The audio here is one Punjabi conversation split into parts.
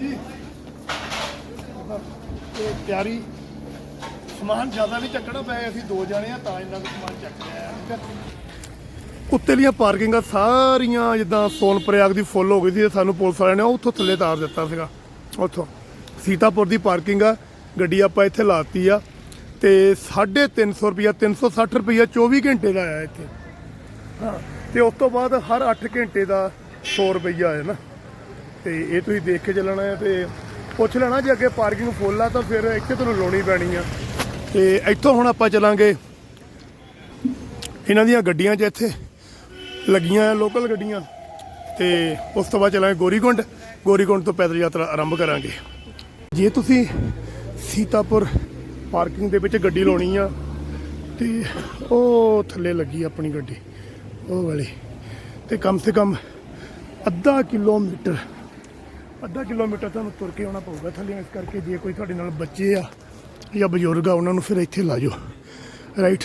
ਹਾਂਜੀ। ਤੇ ਤਿਆਰੀ ਸਮਾਨ ਜ਼ਿਆਦਾ ਨਹੀਂ ਚੱਕਣਾ ਪਿਆ ਅਸੀਂ ਦੋ ਜਣੇ ਆ ਤਾਂ ਇੰਨਾ ਕੁ ਸਮਾਨ ਚੱਕ ਲਿਆ ਆ, ਠੀਕ ਆ? ਉੱਤੇਲੀਆਂ ਪਾਰਕਿੰਗਾਂ ਸਾਰੀਆਂ ਜਿੱਦਾਂ ਸੋਨ ਪ੍ਰਯਾਗ ਦੀ ਫੁੱਲ ਹੋ ਗਈ ਸੀ ਸਾਨੂੰ ਪੁਲਿਸ ਵਾਲਿਆਂ ਨੇ ਉੱਥੋਂ ਥੱਲੇ ਤਾਰ ਦਿੱਤਾ ਸੀਗਾ। ਉੱਥੋਂ। ਸੀਤਾਪੁਰ ਦੀ ਪਾਰਕਿੰਗ ਆ ਗੱਡੀ ਆਪਾਂ ਇੱਥੇ ਲਾਤੀ ਆ ਤੇ 350 ਰੁਪਿਆ 360 ਰੁਪਿਆ 24 ਘੰਟੇ ਦਾ ਆਇਆ ਇੱਥੇ। ਹਾਂ ਤੇ ਉਸ ਤੋਂ ਬਾਅਦ ਹਰ 8 ਘੰਟੇ ਦਾ 100 ਰੁਪਈਆ ਹੈ ਨਾ। ਤੇ ਇਹ ਤੁਸੀਂ ਦੇਖ ਕੇ ਚੱਲਣਾ ਹੈ ਤੇ ਪੁੱਛ ਲੈਣਾ ਜੇ ਅੱਗੇ ਪਾਰਕਿੰਗ ਫੁੱਲ ਆ ਤਾਂ ਫਿਰ ਇੱਥੇ ਤੁਹਾਨੂੰ ਲਾਉਣੀ ਪੈਣੀ ਆ। ਤੇ ਇੱਥੋਂ ਹੁਣ ਆਪਾਂ ਚੱਲਾਂਗੇ। ਇਹਨਾਂ ਦੀਆਂ ਗੱਡੀਆਂ 'ਚ ਇੱਥੇ ਲੱਗੀਆਂ ਆ ਲੋਕਲ ਗੱਡੀਆਂ। ਤੇ ਉਸ ਤੋਂ ਬਾਅਦ ਚੱਲਾਂਗੇ ਗੋਰੀਕੁੰਡ। ਗੋਰੀਕੁੰਡ ਤੋਂ ਪੈਦਲ ਯਾਤਰਾ ਆਰੰਭ ਕਰਾਂਗੇ। ਜੇ ਤੁਸੀਂ ਸੀਤਾਪੁਰ ਪਾਰਕਿੰਗ ਦੇ ਵਿੱਚ ਗੱਡੀ ਲਾਉਣੀ ਆ, ਤੇ ਉਹ ਥੱਲੇ ਲੱਗੀ ਆਪਣੀ ਗੱਡੀ, ਉਹ ਵਾਲੀ। ਤੇ ਕਮ ਸੇ ਕਮ ਅੱਧਾ ਕਿਲੋਮੀਟਰ ਅੱਧਾ ਕਿਲੋਮੀਟਰ ਤੁਹਾਨੂੰ ਤੁਰ ਕੇ ਆਉਣਾ ਪਊਗਾ ਥੱਲੇ, ਇਸ ਕਰਕੇ ਜੇ ਕੋਈ ਤੁਹਾਡੇ ਨਾਲ ਬੱਚੇ ਆ ਜਾਂ ਬਜ਼ੁਰਗ ਆ, ਉਹਨਾਂ ਨੂੰ ਫਿਰ ਇੱਥੇ ਲਾ ਜਾਓ। ਰਾਈਟ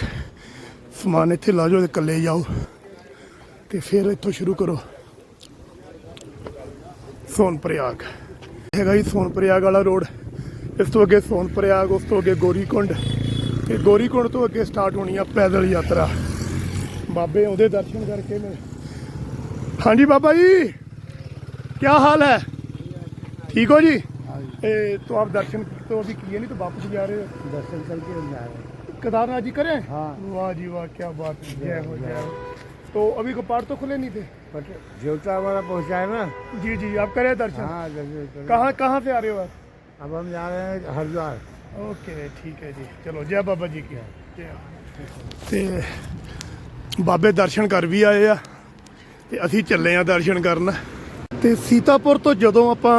ਸਮਾਨ ਇੱਥੇ ਲਾ ਜਾਓ ਤੇ ਇਕੱਲੇ ਜਾਓ ਤੇ ਫਿਰ ਇੱਥੋਂ ਸ਼ੁਰੂ ਕਰੋ। ਸੋਨ ਪ੍ਰਯਾਗ ਹੈਗਾ ਜੀ ਸੋਨਪ੍ਰਯਾਗ ਵਾਲਾ ਰੋਡ। ਇਸ ਤੋਂ ਅੱਗੇ ਸੋਨ ਪ੍ਰਯਾਗ ਉਸ ਤੋਂ ਅੱਗੇ ਗੋਰੀਕੁੰਡ। ਤੇ ਗੋਰੀਕੁੰਡ ਤੋਂ ਅੱਗੇ ਸਟਾਰਟ ਹੋਣੀ ਆ ਪੈਦਲ ਯਾਤਰਾ। ਬਾਬੇ ਉਹਦੇ ਦਰਸ਼ਨ ਕਰਕੇ ਮੈਂ ਹਾਂਜੀ ਬਾਬਾ ਜੀ ਕੀ ਹਾਲ ਹੈ? ठीक हो जी ए, तो आप दर्शन तो अभी किए नहीं तो वापस जा रहे हो दर्शन करके हम जा रहे हैं केदारनाथ जी करें हाँ। वाह जी वाह क्या बात है जय हो जय हो तो अभी कपाट तो खुले नहीं थे बट देवता हमारा पहुंचा है ना जी जी आप करें दर्शन हाँ दर्शन करें। कहाँ कहाँ से आ रहे हो आप अब हम जा रहे हैं हरिद्वार ओके ठीक है जी चलो जय बाबा जी की जय ਤੇ ਬਾਬੇ ਦਰਸ਼ਨ ਕਰ ਵੀ ਆਏ ਆ ਤੇ ਅਸੀਂ ਚੱਲੇ ਆ ਦਰਸ਼ਨ ਕਰਨ ਤੇ ਸੀਤਾਪੁਰ ਤੋਂ ਜਦੋਂ ਆਪਾਂ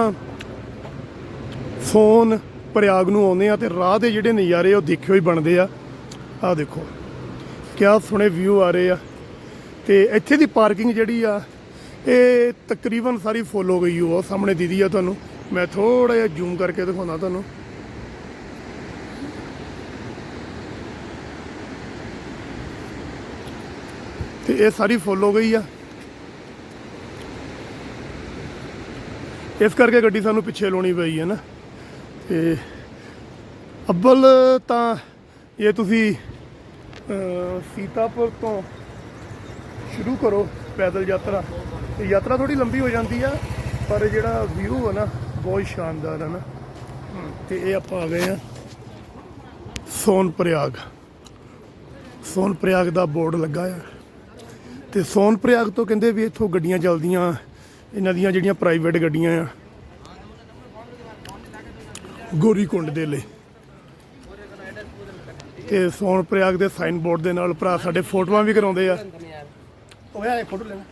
ਸੋਨ ਪ੍ਰਯਾਗ ਨੂੰ ਆਉਂਦੇ ਆ ਤੇ ਰਾਹ ਦੇ ਜਿਹੜੇ ਨਜ਼ਾਰੇ ਉਹ ਦੇਖਿਓ ਹੀ ਬਣਦੇ ਆ। ਆ ਦੇਖੋ, ਕਿਆ ਸੋਹਣੇ ਵਿਊ ਆ ਰਹੇ ਆ। ਤੇ ਇੱਥੇ ਦੀ ਪਾਰਕਿੰਗ ਜਿਹੜੀ ਆ, ਇਹ ਤਕਰੀਬਨ ਸਾਰੀ ਫੁੱਲ ਹੋ ਗਈ ਉਹ ਸਾਹਮਣੇ ਦੀਦੀ ਆ ਤੁਹਾਨੂੰ। ਮੈਂ ਥੋੜਾ ਜਿਹਾ ਜ਼ੂਮ ਕਰਕੇ ਦਿਖਾਉਣਾ ਤੁਹਾਨੂੰ। ਤੇ ਇਹ ਸਾਰੀ ਫੁੱਲ ਹੋ ਗਈ ਆ। ਇਸ ਕਰਕੇ ਗੱਡੀ ਸਾਨੂੰ ਪਿੱਛੇ ਲਾਉਣੀ ਪਈ ਹੈ ਨਾ। ਤੇ ਅੱਬਲ, ਤਾਂ ਇਹ ਤੁਸੀਂ ਸੀਤਾਪੁਰ ਤੋਂ ਸ਼ੁਰੂ ਕਰੋ ਪੈਦਲ ਯਾਤਰਾ। ਤੇ ਯਾਤਰਾ ਥੋੜੀ ਲੰਬੀ ਹੋ ਜਾਂਦੀ ਆ, ਪਰ ਜਿਹੜਾ ਵਿਊ ਹੈ ਨਾ, ਬਹੁਤ ਸ਼ਾਨਦਾਰ ਹੈ ਨਾ। ਤੇ ਇਹ ਆਪਾਂ ਆ ਗਏ ਆ ਸੋਨ ਪ੍ਰਯਾਗ ਸੋਨ ਪ੍ਰਯਾਗ ਦਾ ਬੋਰਡ ਲੱਗਾ ਆ। ਤੇ ਸੋਨ ਪ੍ਰਯਾਗ ਤੋਂ ਕਹਿੰਦੇ ਵੀ ਇੱਥੋਂ ਗੱਡੀਆਂ ਚੱਲਦੀਆਂ, ਇਹਨਾਂ ਦੀਆਂ ਜਿਹੜੀਆਂ ਪ੍ਰਾਈਵੇਟ ਗੱਡੀਆਂ ਆ ਗੋਰੀਕੁੰਡ ਦੇ ਲਈ। ਤੇ ਸੋਨ ਪ੍ਰਯਾਗ ਦੇ ਸਾਈਨ ਬੋਰਡ ਦੇ ਨਾਲ ਭਰਾ ਸਾਡੇ ਫੋਟੋਆਂ ਵੀ ਕਰਾਉਂਦੇ ਆ। ਯਾਰ ਫੋਟੋ ਲੈਣਾ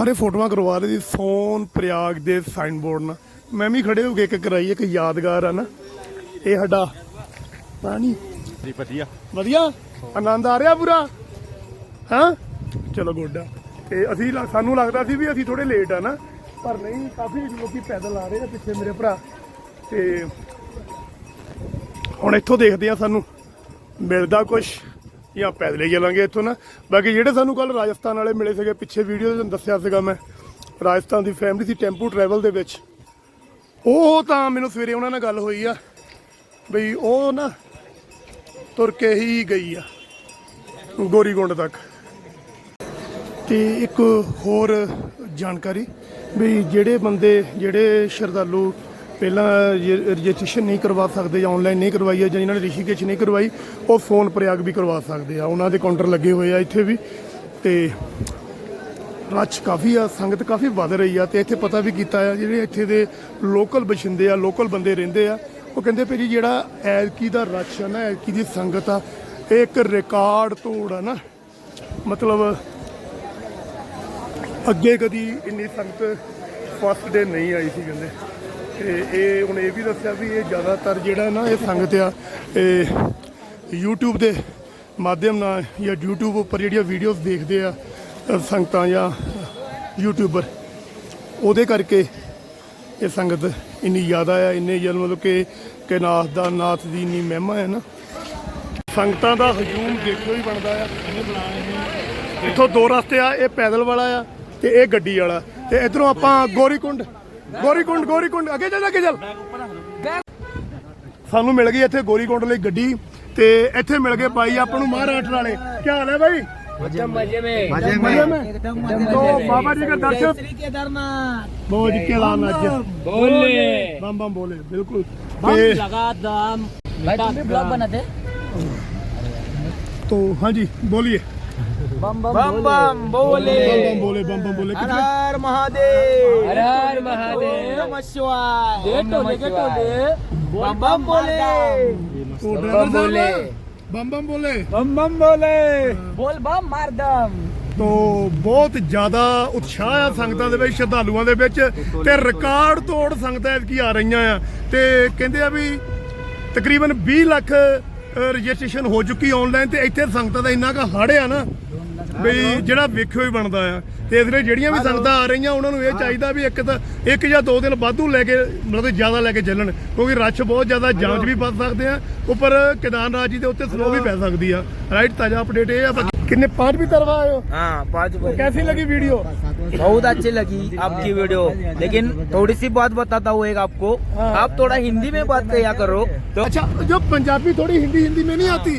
ਸਾਰੇ ਫੋਟੋਆਂ ਕਰਵਾ ਰਹੇ ਸੀ ਸੋਨ ਪ੍ਰਯਾਗ ਦੇ ਸਾਈਨ ਬੋਰਡ ਨਾਲ। ਮੈਂ ਵੀ ਖੜੇ ਹੋ ਕੇ ਇੱਕ ਕਰਾਈ ਇੱਕ ਯਾਦਗਾਰ ਆ ਨਾ। ਇਹ ਸਾਡਾ ਪਾਣੀ। ਜੀ ਵਧੀਆ। ਵਧੀਆ? ਆਨੰਦ ਆ ਰਿਹਾ ਪੂਰਾ? ਹਾਂ? ਚਲੋ ਗੁੱਡ ਤੇ ਅਸੀਂ ਸਾਨੂੰ ਲੱਗਦਾ ਸੀ ਵੀ ਅਸੀਂ ਥੋੜੇ ਲੇਟ ਆ ਨਾ। ਪਰ ਨਹੀਂ ਕਾਫੀ ਲੋਕੀ ਪੈਦਲ ਆ ਰਹੇ ਆ ਪਿੱਛੇ ਮੇਰੇ ਭਰਾ। ਤੇ ਹੁਣ ਇੱਥੋਂ ਦੇਖਦੇ ਆ ਸਾਨੂੰ ਮਿਲਦਾ ਕੁਝ ਜਾਂ ਪੈਦਲ ਹੀ ਚੱਲਾਂਗੇ ਇੱਥੋਂ ਨਾ। ਬਾਕੀ ਜਿਹੜੇ ਸਾਨੂੰ ਕੱਲ ਰਾਜਸਥਾਨ ਵਾਲੇ ਮਿਲੇ ਸੀਗੇ, ਪਿੱਛੇ ਵੀਡੀਓ ਦੇ ਤੁਹਾਨੂੰ ਦੱਸਿਆ ਸੀਗਾ ਮੈਂ, ਰਾਜਸਥਾਨ ਦੀ ਫੈਮਿਲੀ ਸੀ ਟੈਂਪੂ ਟਰੈਵਲ ਦੇ ਵਿੱਚ। ਉਹ ਤਾਂ ਮੈਨੂੰ ਸਵੇਰੇ ਉਹਨਾਂ ਨਾਲ ਗੱਲ ਹੋਈ ਆ ਬਈ ਉਹ ਨਾ ਤੁਰ ਕੇ ਹੀ ਗਈ ਆ ਗੋਰੀਗੁੰਡ ਤੱਕ। ਤੇ ਇੱਕ ਹੋਰ ਜਾਣਕਾਰੀ ਵੀ ਜਿਹੜੇ ਬੰਦੇ, ਜਿਹੜੇ ਸ਼ਰਧਾਲੂ ਪਹਿਲਾਂ ਰਜਿਸਟ੍ਰੇਸ਼ਨ ਨਹੀਂ ਕਰਵਾ ਸਕਦੇ ਜਾਂ ਆਨਲਾਈਨ ਨਹੀਂ ਕਰਵਾਈ ਹੈ ਜਾਂ ਇਹਨਾਂ ਨੇ ਰਿਸ਼ੀਕੇਸ਼ ਨਹੀਂ ਕਰਵਾਈ, ਉਹ ਫੋਨ ਪ੍ਰਯਾਗ ਵੀ ਕਰਵਾ ਸਕਦੇ ਆ। ਉਹਨਾਂ ਦੇ ਕਾਊਂਟਰ ਲੱਗੇ ਹੋਏ ਆ ਇੱਥੇ ਵੀ। ਤੇ ਰੱਛ ਕਾਫੀ ਆ, ਸੰਗਤ ਕਾਫੀ ਵੱਧ ਰਹੀ ਆ ਤੇ ਇੱਥੇ ਪਤਾ ਵੀ ਕੀਤਾ ਆ, ਜਿਹੜੇ ਇੱਥੇ ਦੇ ਲੋਕਲ ਬਸ਼ਿੰਦੇ ਆ ਲੋਕਲ ਬੰਦੇ ਰਹਿੰਦੇ ਆ, ਉਹ ਕਹਿੰਦੇ ਪਏ ਜੀ ਜਿਹੜਾ ਐਲਕੀ ਦਾ ਰੱਛ ਆ ਨਾ ਐਲਕੀ ਦੀ ਸੰਗਤ ਆ, ਇਹ ਇੱਕ ਰਿਕਾਰਡ ਤੋੜ ਆ ਨਾ। ਮਤਲਬ ਅੱਗੇ ਕਦੀ ਇੰਨੀ ਸੰਗਤ ਫਸਟ ਡੇ ਨਹੀਂ ਆਈ ਸੀ ਕਹਿੰਦੇ। ਤੇ ਇਹ ਹੁਣ ਇਹ ਵੀ ਦੱਸਿਆ ਵੀ ਇਹ ਜ਼ਿਆਦਾਤਰ ਜਿਹੜਾ ਨਾ ਇਹ ਸੰਗਤ ਆ, ਇਹ YouTube ਦੇ ਮਾਧਿਅਮ ਨਾਲ ਜਾਂ YouTube ਉੱਪਰ ਜਿਹੜੀਆਂ ਵੀਡੀਓਜ਼ ਦੇਖਦੇ ਆ ਸੰਗਤਾਂ ਜਾਂ ਯੂਟਿਊਬਰ ਉਹਦੇ ਕਰਕੇ ਇਹ ਸੰਗਤ ਇੰਨੀ ਜ਼ਿਆਦਾ ਆ, ਇੰਨੇ ਜਲ ਮਤਲਬ ਕਿ ਕਿ ਨਾਥ ਦਾ, ਨਾਥ ਦੀ ਇੰਨੀ ਮਹਿਮਾ ਹੈ ਨਾ। ਸੰਗਤਾਂ ਦਾ ਹਜੂਮ ਦੇਖੋ ਹੀ ਬਣਦਾ ਆ ਇੱਥੋਂ ਦੋ ਰਸਤੇ ਆ, ਇਹ ਪੈਦਲ ਵਾਲਾ ਆ ਤੇ ਇਹ ਗੱਡੀ ਵਾਲਾ। ਤੇ ਇਧਰੋਂ ਆਪਾਂ ਗੋਰੀਕੁੰਡ ਗੋਰੀਕੁੰਡ ਗੋਰੀਕੁੰਡ ਅੱਗੇ ਚੱਲ ਅੱਗੇ ਚੱਲ ਸਾਨੂੰ ਮਿਲ ਗਈ ਇੱਥੇ ਗੋਰੀਕੁੰਡ ਲਈ ਗੱਡੀ ਤੇ ਇੱਥੇ ਮਿਲ ਗਏ ਬਾਈ ਆਪਾਂ ਨੂੰ ਮਹਾਰਾਸ਼ਟਰ ਵਾਲੇ ਕੀ ਹਾਲ ਹੈ ਬਾਈ मजे में मजे मजे में में एकदम तो बाबा जी का दर्शन श्री केदारनाथ ਬਹੁਤ केदारनाथ जी बोले बम बम बोले बिल्कुल हम ते जगह दाम भाई तुम भी ब्लॉग बनाते तो हाँ जी बोलिए बम बम बम बम बोले बम बम बोले बम बम बोले कितने हर महादेव हर हर महादेव नमः शिवाय दे टोले के टोले बम बम बोले तो ड्राइवर साहब बम बम बोले बम बम बोले बोल बम मार दम ਤੋ ਬਹੁਤ ਜ਼ਿਆਦਾ ਉਤਸ਼ਾਹ ਆ ਸੰਗਤਾਂ ਦੇ ਵਿੱਚ ਸ਼ਰਧਾਲੂਆਂ ਦੇ ਵਿੱਚ ਤੇ ਰਿਕਾਰਡ ਤੋੜ ਸੰਗਤਾਂ ਕੀ ਆ ਰਹੀਆਂ ਆ ਤੇ ਕਹਿੰਦੇ ਆ ਵੀ ਤਕਰੀਬਨ 20 ਲੱਖ ਰਜਿਸਟ੍ਰੇਸ਼ਨ ਹੋ ਚੁੱਕੀ ਆਨਲਾਈਨ ਤੇ ਇੱਥੇ ਸੰਗਤਾਂ ਦਾ ਇੰਨਾ ਕੁ ਹੜ ਆ ਨਾ ਬਈ ਜਿਹੜਾ ਵੇਖਿਓ ਹੀ ਬਣਦਾ ਆ ਤੇ ਇਸ ਲਈ ਜਿਹੜੀਆਂ ਵੀ ਸੰਗਤਾਂ ਆ ਰਹੀਆਂ ਉਹਨਾਂ ਨੂੰ ਇਹ ਚਾਹੀਦਾ ਵੀ ਇੱਕ ਤਾਂ ਇੱਕ ਜਾਂ ਦੋ ਦਿਨ ਵਾਧੂ ਲੈ ਕੇ ਮਤਲਬ ਕਿ ਜ਼ਿਆਦਾ ਲੈ ਕੇ ਚੱਲਣ ਕਿਉਂਕਿ ਰਸ਼ ਬਹੁਤ ਜ਼ਿਆਦਾ ਜਾਮ 'ਚ ਵੀ ਫਸ ਸਕਦੇ ਆ ਉੱਪਰ ਕੇਦਾਰਨਾਥ ਜੀ ਦੇ ਉੱਤੇ ਸਲੋ ਵੀ ਪੈ ਸਕਦੀ ਆ ਰਾਈਟ ਤਾਜ਼ਾ ਅਪਡੇਟ ਇਹ ਆ ਬਾਕੀ ਕਿੰਨੇ पांच भी तरवा आए हो हाँ पाँच तो कैसी लगी वीडियो बहुत अच्छी लगी आपकी वीडियो लेकिन थोड़ी सी बात बताता हूँ एक आपको आप थोड़ा हिंदी में बात किया करो तो अच्छा जो पंजाबी थोड़ी हिंदी हिंदी में नहीं आती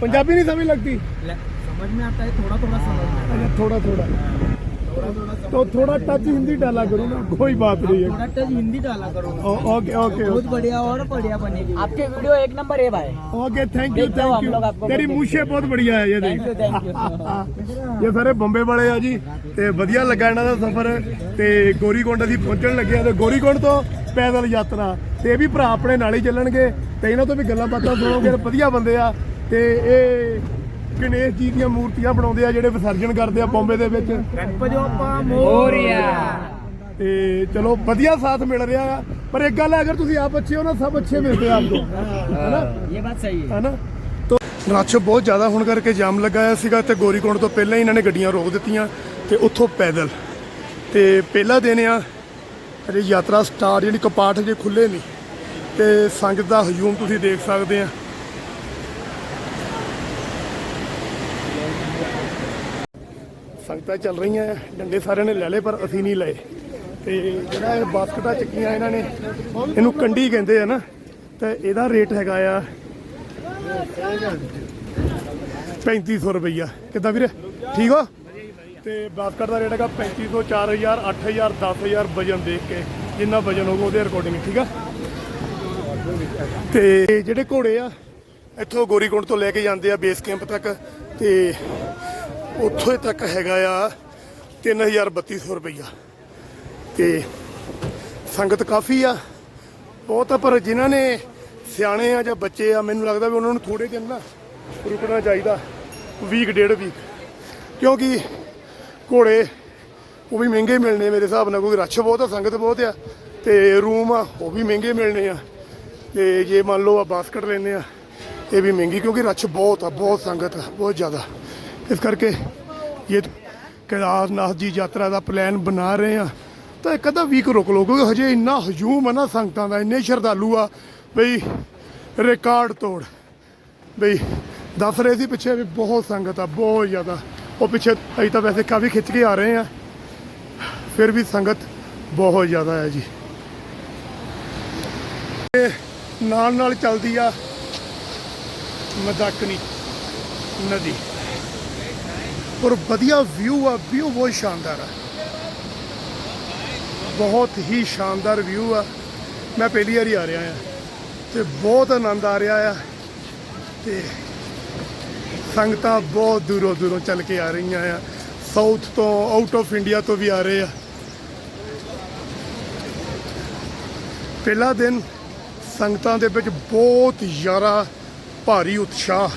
पंजाबी नहीं समझ लगती समझ में आता है थोड़ा थोड़ा समझ में अच्छा थोड़ा थोड़ा तो थोड़ा टच हिंदी डाला करो ना कोई बात नहीं है थोड़ा टच हिंदी डाला करो ओ- ओके ओके बहुत बढ़िया और बढ़िया बनेगी आपके वीडियो एक नंबर है भाई ओके थैंक यू देखता हूँ थैंक हम लोग यू आपको तेरी बहुत मूछे बहुत बढ़िया है ये देख थैंक यू थैंक यू ਇਹ ਸਾਰੇ ਬੰਬੇ ਵਾਲੇ ਆ ਜੀ ਤੇ ਵਧੀਆ ਲੱਗਾ ਇਹਨਾਂ ਦਾ ਸਫ਼ਰ ਤੇ ਗੋਰੀਕੁੰਡ ਅਸੀਂ ਪਹੁੰਚਣ ਲੱਗੇ ਆ ਤੇ ਗੋਰੀਕੁੰਡ ਤੋਂ ਪੈਦਲ ਯਾਤਰਾ ਤੇ ਇਹ ਵੀ ਭਰਾ ਆਪਣੇ ਨਾਲ ਹੀ ਚੱਲਣਗੇ ਤੇ ਇਹਨਾਂ ਤੋਂ ਵੀ ਗੱਲਾਂ ਬਾਤਾਂ ਸੁਣੋਗੇ ਵਧੀਆ ਬੰਦੇ ਆ ਤੇ ਇਹ ਗਣੇਸ਼ ਜੀ ਦੀਆਂ ਮੂਰਤੀਆਂ ਬਣਾਉਂਦੇ ਆ ਜਿਹੜੇ ਵਿਸਰਜਨ ਕਰਦੇ ਆ ਬੰਬੇ ਦੇ ਵਿੱਚ। ਪਜੋਪਾ ਮੋਰੀਆ। ਤੇ ਚਲੋ ਵਧੀਆ ਸਾਥ ਮਿਲ ਰਿਹਾ ਆ। ਪਰ ਇੱਕ ਗੱਲ ਹੈ ਅਗਰ ਤੁਸੀਂ ਆਪ ਅੱਛੇ ਹੋ ਨਾ ਸਭ ਅੱਛੇ ਮਿਲਦੇ ਆ ਆਪਕੋ। ਹੈਨਾ? ਇਹ ਬਾਤ ਸਹੀ ਹੈ। ਹੈਨਾ? ਰਸ਼ ਬਹੁਤ ਜ਼ਿਆਦਾ ਹੋਣ ਕਰਕੇ ਜਾਮ ਲਗਾਇਆ ਸੀਗਾ ਤੇ ਗੋਰੀਕੋਂਡ ਤੋਂ ਪਹਿਲਾਂ ਹੀ ਇਹਨਾਂ ਨੇ ਗੱਡੀਆਂ ਰੋਕ ਦਿੱਤੀਆਂ ਤੇ ਉੱਥੋਂ ਪੈਦਲ। ਤੇ ਪਹਿਲਾ ਦਿਨ ਆ ਅਰੇ ਯਾਤਰਾ ਸਟਾਰ ਜਿਹੜੀ ਕਪਾਟ ਜੇ ਖੁੱਲੇ ਨਹੀਂ। ਤੇ ਸੰਗਤ ਦਾ ਹਜੂਮ ਤੁਸੀਂ ਦੇਖ ਸਕਦੇ ਆ। ਸੰਗਤਾਂ ਚੱਲ ਰਹੀਆਂ ਡੰਡੇ ਸਾਰਿਆਂ ਨੇ ਲੈ ਲਏ, ਪਰ ਅਸੀਂ ਨਹੀਂ ਲਏ। ਤੇ ਜਿਹੜਾ ਇਹ ਬਾਸਕਟਾਂ ਚੱਕੀਆਂ ਇਹਨਾਂ ਨੇ, ਇਹਨੂੰ ਕੰਡੀ ਕਹਿੰਦੇ ਆ ਨਾ, ਤੇ ਇਹਦਾ ਰੇਟ ਹੈਗਾ ਆ 3500 ਰੁਪਈਆ। ਕਿੱਦਾਂ ਵੀਰੇ? ਠੀਕ ਹੋ? ਤੇ ਬਾਸਕਟ ਦਾ ਰੇਟ ਹੈਗਾ 3500 4000 8000 10000 ਵਜਨ ਦੇਖ ਕੇ, ਜਿੰਨਾ ਵਜਨ ਹੋਊਗਾ ਉਹਦੇ ਅਕੋਰਡਿੰਗ ਠੀਕ ਆ? ਤੇ ਜਿਹੜੇ ਘੋੜੇ ਆ, ਇੱਥੋਂ ਗੋਰੀਕੁੰਡ ਤੋਂ ਲੈ ਕੇ ਜਾਂਦੇ ਆ ਬੇਸ ਕੈਂਪ ਤੱਕ, ਤੇ ਉੱਥੋਂ ਤੱਕ ਹੈਗਾ ਆ 3300 ਰੁਪਈਆ। ਤੇ ਸੰਗਤ ਕਾਫੀ ਆ। ਬਹੁਤ ਆ, ਪਰ ਜਿਨ੍ਹਾਂ ਨੇ ਸਿਆਣੇ ਆ ਜਾਂ ਬੱਚੇ ਆ, ਮੈਨੂੰ ਲੱਗਦਾ ਵੀ ਉਹਨਾਂ ਨੂੰ ਥੋੜੇ ਦਿਨ ਨਾ ਰੁਕਣਾ ਚਾਹੀਦਾ ਵੀਕ ਡੇਢ ਵੀਕ ਕਿਉਂਕਿ ਘੋੜੇ ਉਹ ਵੀ ਮਹਿੰਗੇ ਮਿਲਣੇ ਮੇਰੇ ਹਿਸਾਬ ਨਾਲ, ਕਿਉਂਕਿ ਰਸ਼ ਬਹੁਤ ਆ, ਸੰਗਤ ਬਹੁਤ ਆ, ਤੇ ਰੂਮ ਆ, ਉਹ ਵੀ ਮਹਿੰਗੇ ਮਿਲਣੇ ਆ। ਤੇ ਜੇ ਮੰਨ ਲਓ ਆ ਬਾਸਕਟ ਲੈਨੇ ਆ, ਇਹ ਵੀ ਮਹਿੰਗੀ, ਕਿਉਂਕਿ ਰਸ਼ ਬਹੁਤ ਆ, ਬਹੁਤ ਸੰਗਤ ਆ, ਬਹੁਤ ਜ਼ਿਆਦਾ। ਇਸ ਕਰਕੇ ਇਹ ਕੇਦਾਰਨਾਥ ਜੀ ਯਾਤਰਾ ਦਾ ਪਲਾਨ ਬਣਾ ਰਹੇ ਆ ਤਾਂ ਇੱਕ ਅੱਧਾ ਵੀਕ ਰੁਕ ਲਓ, ਕਿਉਂਕਿ ਹਜੇ ਇੰਨਾ ਹਜੂਮ ਆ ਨਾ ਸੰਗਤਾਂ ਦਾ, ਇੰਨੇ ਸ਼ਰਧਾਲੂ ਆ ਬਈ ਰਿਕਾਰਡ ਤੋੜ। ਬਈ, ਦੱਸ ਰਹੇ ਸੀ ਪਿੱਛੇ ਵੀ ਬਹੁਤ ਸੰਗਤ ਆ, ਬਹੁਤ ਜ਼ਿਆਦਾ। ਉਹ ਪਿੱਛੇ ਅਸੀਂ ਤਾਂ ਵੈਸੇ ਕਾਫੀ ਖਿੱਚ ਕੇ ਆ ਰਹੇ ਆ ਫਿਰ ਵੀ ਸੰਗਤ ਬਹੁਤ ਜ਼ਿਆਦਾ ਹੈ ਜੀ। ਤੇ ਨਾਲ ਨਾਲ ਚੱਲਦੀ ਆ ਮਦਾਕਨੀ ਨਦੀ। ਔਰ ਵਧੀਆ ਵਿਊ ਆ ਵਿਊ ਬਹੁਤ ਸ਼ਾਨਦਾਰ ਆ। ਬਹੁਤ ਹੀ ਸ਼ਾਨਦਾਰ ਵਿਊ ਆ। ਮੈਂ ਪਹਿਲੀ ਵਾਰੀ ਆ ਰਿਹਾ ਆ ਤੇ ਬਹੁਤ ਆਨੰਦ ਆ ਰਿਹਾ ਆ ਤੇ ਸੰਗਤਾਂ ਬਹੁਤ ਦੂਰੋਂ ਦੂਰੋਂ ਚੱਲ ਕੇ ਆ ਰਹੀਆਂ ਆ। ਸਾਊਥ ਤੋਂ ਆਊਟ ਆਫ ਇੰਡੀਆ ਤੋਂ ਵੀ ਆ ਰਹੇ ਆ। ਪਹਿਲਾ ਦਿਨ ਸੰਗਤਾਂ ਦੇ ਵਿੱਚ ਬਹੁਤ ਜ਼ਿਆਦਾ ਭਾਰੀ ਉਤਸ਼ਾਹ,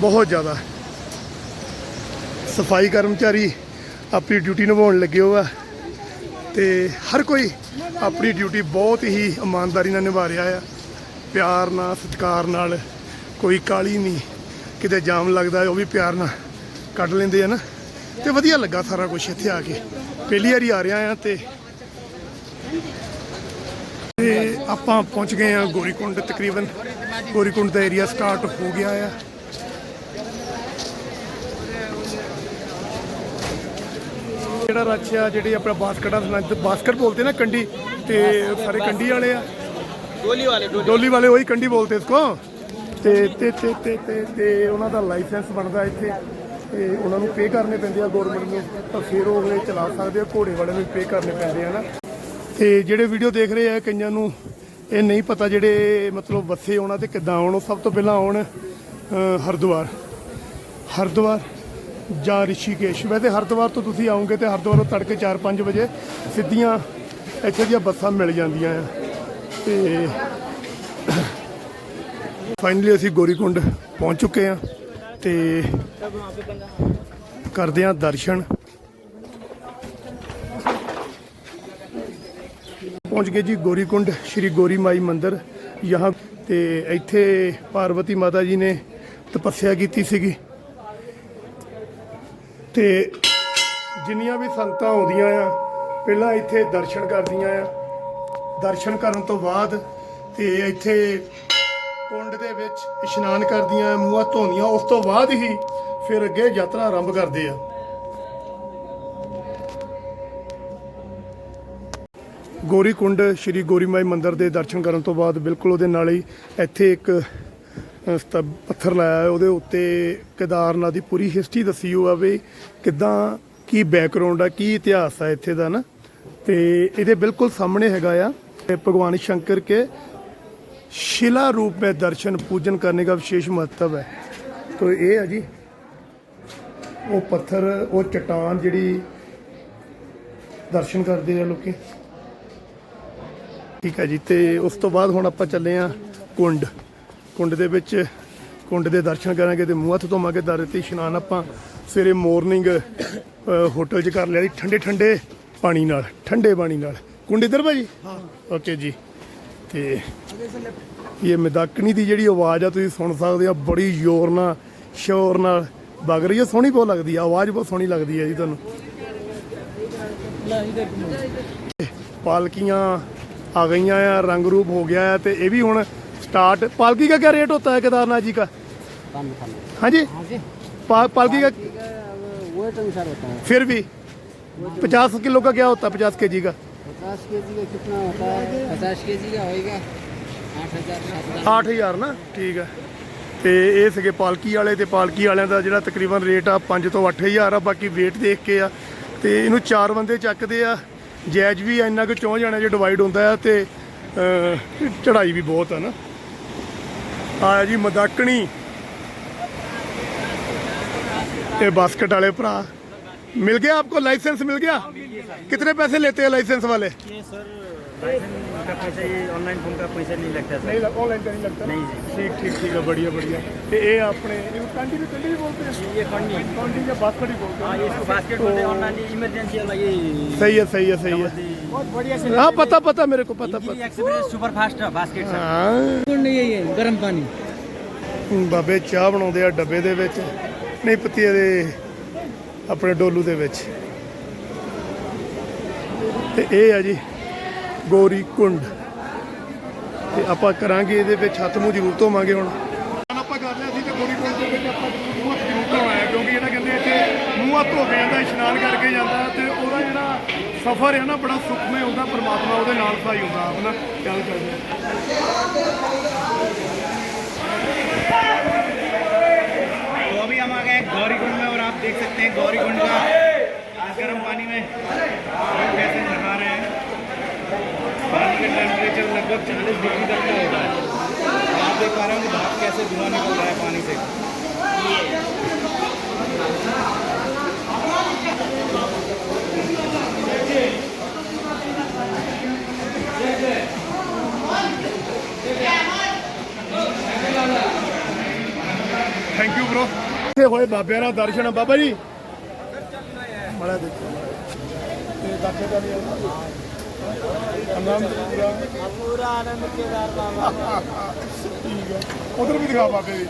ਬਹੁਤ ਜ਼ਿਆਦਾ। ਸਫ਼ਾਈ ਕਰਮਚਾਰੀ ਆਪਣੀ ਡਿਊਟੀ ਨਿਭਾਉਣ ਲੱਗੇ ਹੋਆ ਤੇ ਹਰ ਕੋਈ ਆਪਣੀ ਡਿਊਟੀ ਬਹੁਤ ਹੀ ਇਮਾਨਦਾਰੀ ਨਾਲ ਨਿਭਾ ਰਿਹਾ ਆ। ਪਿਆਰ ਨਾਲ, ਸਤਿਕਾਰ ਨਾਲ, ਕੋਈ ਕਾਲੀ ਨਹੀਂ, ਕਿਤੇ ਜਾਮ ਲੱਗਦਾ ਉਹ ਵੀ ਪਿਆਰ ਨਾਲ ਕੱਢ ਲੈਂਦੇ ਆ ਨਾ। ਤੇ ਵਧੀਆ ਲੱਗਾ ਸਾਰਾ ਕੁਝ ਇੱਥੇ ਆ ਕੇ। ਪਹਿਲੀ ਵਾਰੀ ਆ ਰਿਹਾ ਆ ਤੇ ਤੇ ਆਪਾਂ ਪਹੁੰਚ ਗਏ ਆ ਗੋਰੀਕੁੰਡ ਤਕਰੀਬਨ। ਗੋਰੀਕੁੰਡ ਦਾ ਏਰੀਆ ਸਟਾਰਟ ਹੋ ਗਿਆ ਆ। ਜਿਹੜਾ ਰਚ ਆ ਜਿਹੜੀ ਆਪਣਾ ਬਾਸਕਟਾਂ ਬਾਸਕਟ ਬੋਲਦੇ ਨਾ ਕੰਡੀ ਤੇ ਸਾਰੇ ਕੰਡੀ ਵਾਲੇ ਆ। ਡੋਲੀ ਵਾਲੇ ਡੋਲੀ। ਵਾਲੇ ਉਹੀ ਕੰਡੀ ਬੋਲਦੇ ਇਸਕੋ ਤੇ ਤੇ ਤੇ ਤੇ ਤੇ ਤੇ ਉਹਨਾਂ ਦਾ ਲਾਇਸੈਂਸ ਬਣਦਾ ਇੱਥੇ। ਤੇ ਉਹਨਾਂ ਨੂੰ ਪੇ ਕਰਨੇ ਪੈਂਦੇ ਆ ਗਵਰਨਮੈਂਟ ਨੂੰ। ਤਾਂ ਫਿਰ ਉਹ ਇਹ ਚਲਾ ਸਕਦੇ ਆ ਘੋੜੇ ਵਾਲੇ ਨੂੰ ਪੇ ਕਰਨੇ ਪੈਂਦੇ ਆ ਨਾ। ਤੇ ਜਿਹੜੇ ਵੀਡੀਓ ਦੇਖ ਰਹੇ ਆ ਕਈਆਂ ਨੂੰ ਇਹ ਨਹੀਂ ਪਤਾ ਜਿਹੜੇ ਮਤਲਬ ਬੱਸੇ ਆਉਣਾ ਤੇ ਕਿੱਦਾਂ ਆਉਣ। ਸਭ ਤੋਂ ਪਹਿਲਾਂ ਆਉਣ ਹਰਦੁਆਰ। ਹਰਦੁਆਰ ਜਾਂ ਰਿਸ਼ੀਕੇਸ਼। ਵੈਸੇ ਹਰਿਦੁਆਰ ਤੋਂ ਤੁਸੀਂ ਆਓਗੇ ਤੇ ਹਰਿਦੁਆਰੋਂ ਤੜਕੇ 4-5 ਵਜੇ ਸਿੱਧੀਆਂ ਇੱਥੇ ਦੀਆਂ ਬੱਸਾਂ ਮਿਲ ਜਾਂਦੀਆਂ ਆ। ਤੇ ਫਾਈਨਲੀ ਅਸੀਂ ਗੋਰੀਕੁੰਡ ਪਹੁੰਚ ਚੁੱਕੇ ਆ ਤੇ ਕਰਦੇ ਆ ਦਰਸ਼ਨ। ਪਹੁੰਚ ਗਏ ਜੀ ਗੋਰੀਕੁੰਡ, ਸ਼੍ਰੀ ਗੋਰੀ ਮਾਈ ਮੰਦਿਰ ਯਹਾਂ। ਤੇ ਇੱਥੇ ਪਾਰਵਤੀ ਮਾਤਾ ਜੀ ਨੇ ਤਪੱਸਿਆ ਕੀਤੀ ਸੀਗੀ। ਤੇ ਜਿੰਨੀਆਂ ਵੀ ਸੰਗਤਾਂ ਆਉਂਦੀਆਂ ਆ, ਪਹਿਲਾਂ ਇੱਥੇ ਦਰਸ਼ਨ ਕਰਦੀਆਂ ਆ। ਦਰਸ਼ਨ ਕਰਨ ਤੋਂ ਬਾਅਦ ਤੇ ਇੱਥੇ ਕੁੰਡ ਦੇ ਵਿੱਚ ਇਸ਼ਨਾਨ ਕਰਦੀਆਂ, ਮੂੰਹ ਹੱਥ ਧੋਂਦੀਆਂ ਉਸ ਤੋਂ ਬਾਅਦ ਹੀ ਫਿਰ ਅੱਗੇ ਯਾਤਰਾ ਆਰੰਭ ਕਰਦੇ ਆ। ਗੋਰੀ ਕੁੰਡ ਸ਼੍ਰੀ ਗੋਰੀ ਮਾਈ ਮੰਦਿਰ ਦੇ ਦਰਸ਼ਨ ਕਰਨ ਤੋਂ ਬਾਅਦ ਬਿਲਕੁਲ ਉਹਦੇ ਨਾਲ ਹੀ ਇੱਥੇ ਇੱਕ ਪੱਥਰ ਲਾਇਆ ਹੈ ਉਹਦੇ ਉੱਤੇ ਕੇਦਾਰਨਾਥ ਦੀ ਪੂਰੀ ਹਿਸਟਰੀ ਦੱਸੀ ਹੋਆ ਵੀ ਕਿਦਾਂ ਕੀ ਬੈਕਗ੍ਰਾਉਂਡ ਆ ਕੀ ਇਤਿਹਾਸ ਆ ਇੱਥੇ ਦਾ ਨਾ ਤੇ ਇਹਦੇ ਬਿਲਕੁਲ ਸਾਹਮਣੇ ਹੈਗਾ ਆ ਇਹ ਭਗਵਾਨ शंकर के शिला रूप में दर्शन पूजन करने का विशेष महत्व है तो ਇਹ ਹੈ ਜੀ ਉਹ ਪੱਥਰ ਉਹ ਚਟਾਨ ਜਿਹੜੀ ਦਰਸ਼ਨ ਕਰਦੇ ਆ ਲੋਕੀ ਠੀਕ ਹੈ ਜੀ ਤੇ ਉਸ ਤੋਂ ਬਾਅਦ ਹੁਣ ਆਪਾਂ ਚੱਲੇ ਆ ਕੁੰਡ ਕੁੰਡ ਦੇ ਵਿੱਚ ਕੁੰਡ ਦੇ ਦਰਸ਼ਨ ਕਰਾਂਗੇ ਤੇ ਮੂੰਹ ਹੱਥ ਧੋਵਾਂਗੇ ਤਾਂ ਰਤੀ ਇਸ਼ਨਾਨ ਆਪਾਂ ਸਵੇਰੇ ਮਾਰਨਿੰਗ ਹੋਟਲ 'ਚ ਕਰ ਲਿਆ ਜੀ ਠੰਡੇ ਠੰਡੇ ਪਾਣੀ ਨਾਲ ਠੰਡੇ ਪਾਣੀ ਨਾਲ। ਕੁੰਡ ਇਧਰ ਭਾਜੀ? ਹਾਂ। ਓਕੇ ਜੀ। ਤੇ ਇਹ ਮਦਕਣੀ ਦੀ ਜਿਹੜੀ ਆਵਾਜ਼ ਆ ਤੁਸੀਂ ਸੁਣ ਸਕਦੇ ਆ ਬੜੀ ਜ਼ੋਰ ਨਾਲ ਸ਼ੋਰ ਨਾਲ ਬਗ ਰਹੀ ਹੈ ਸੋਹਣੀ ਬਹੁਤ ਲੱਗਦੀ ਆ ਆਵਾਜ਼ ਬਹੁਤ ਸੋਹਣੀ ਲੱਗਦੀ ਹੈ ਜੀ ਤੁਹਾਨੂੰ। ਪਾਲਕੀਆਂ ਆ ਗਈਆਂ ਆ ਰੰਗ ਰੂਪ ਹੋ ਗਿਆ ਤੇ ਇਹ ਵੀ ਹੁਣ स्टार्ट पालकी का क्या रेट होता है केदारनाथ जी का हाँ जी पा, पालकी का वेट अनुसार होता है फिर भी पचास किलो का क्या होता है पचास के जी का पचास के जी का कितना होता है पचास के जी का होएगा आठ हजार सात 8000 ਨਾ ਠੀਕ ਹੈ ਤੇ ਇਹ ਸੀਗੇ ਪਾਲਕੀ ਵਾਲੇ ਤੇ ਪਾਲਕੀ ਵਾਲਿਆਂ ਦਾ ਜਿਹੜਾ ਤਕਰੀਬਨ ਰੇਟ ਆ 5 ਤੋਂ 8000 ਆ ਬਾਕੀ weight ਦੇਖ ਕੇ ਆ ਤੇ ਇਹਨੂੰ ਚਾਰ ਬੰਦੇ ਚੱਕਦੇ ਆ ਜਾਇਜ਼ ਵੀ ਆ, ਇੰਨਾ ਕੁ ਚੌਂ ਜਾਣਾ ਜੇ ਡਿਵਾਈਡ ਹੁੰਦਾ ਆ ਤੇ ਅਹ, ਚੜ੍ਹਾਈ ਵੀ ਬਹੁਤ ਆ ਨਾ ਆ ਜੀ ਮਦਾਕਣੀ ਇਹ ਬਾਸਕਟ ਵਾਲੇ ਭਰਾ मिल गया आपको लाइसेंस मिल गया कितने पैसे लेते हैं लाइसेंस वाले ये सर लाइसेंस का पैसा ये ऑनलाइन फोन का पैसा नहीं लगता सर नहीं ऑनलाइन का नहीं लगता नहीं जी। ठीक ठीक ठीक है बढ़िया बढ़िया ਤੇ ਇਹ ਆਪਣੇ ਇਹਨੂੰ ਕੰਡੀ ਵੀ ਕੰਡੀ ਵੀ ਬੋਲਦੇ ਆ ये कंडी ਕੰਡੀ ਜਾਂ ਬਾਸਕਟ ਹੀ ਬੋਲਦੇ हाँ ये इसको बास्केट बोलते हैं ऑनलाइन इमरजेंसी वाला ये सही है सही है सही है बहुत बढ़िया से हाँ पता पता मेरे को पता पता experience super fast basket sir ਹਾਂ नहीं है ये गर्म पानी ਬਾਬੇ ਚਾਹ ਬਣਾਉਂਦੇ ਆ ਡੱਬੇ ਦੇ ਵਿੱਚ ਨਹੀਂ ਪੱਤੀ ਦੇ ਆਪਣੇ ਡੋਲੂ ਦੇ ਵਿੱਚ ਤੇ ਇਹ ਆ ਜੀ ਗੋਰੀ ਕੁੰਡ ਤੇ ਆਪਾਂ ਕਰਾਂਗੇ ਇਹਦੇ ਵਿੱਚ ਹੱਥ ਮੂੰਹ ਜ਼ਰੂਰ ਧੋਵਾਂਗੇ ਹੁਣ ਆਪਾਂ ਕਰ ਲਿਆ ਸੀ ਤੇ ਗੋਰੀ ਕੁੰਡ ਦੇ ਵਿੱਚ ਆਪਾਂ ਮੂੰਹ ਹੱਥ ਜ਼ਰੂਰ ਧੋਵਾਇਆ ਕਿਉਂਕਿ ਜਿਹੜਾ ਕਹਿੰਦੇ ਇੱਥੇ ਮੂੰਹ ਹੱਥ ਧੋ सफ़र है ना बड़ा ਸੁਖਮਈ ਹੁੰਦਾ परमात्मा ਉਹਦੇ ना ਸਾਈ ਹੁੰਦਾ, ਆਪਣਾ ਗੱਲ ਕਰਦੇ तो अभी हम आ गए गौरी कुंड में, और आप देख सकते हैं गौरी कुंड का गर्म पानी में कैसे नहा रहे हैं। पानी का टेम्परेचर लगभग चालीस डिग्री तक का होता है। आप देख पा रहे हो कि भाप कैसे धुआँ निकल रहा है पानी से। ਹੋਏ ਬਾਬਿਆਂ ਦਾ ਦਰਸ਼ਨ ਬਾਬਾ ਜੀ। ਮੜਾ ਦੇਖੋ। ਤੇ ਦਾਖੇ ਦਾ ਨਹੀਂ ਆਨੰਦ ਪੂਰਾ। ਪੂਰਾ ਆਨੰਦ ਕੇਦਾਰ ਬਾਬਾ। ਠੀਕ ਹੈ ਉਧਰ ਵੀ ਦਿਖਾ ਬਾਬੇ। ਜੀ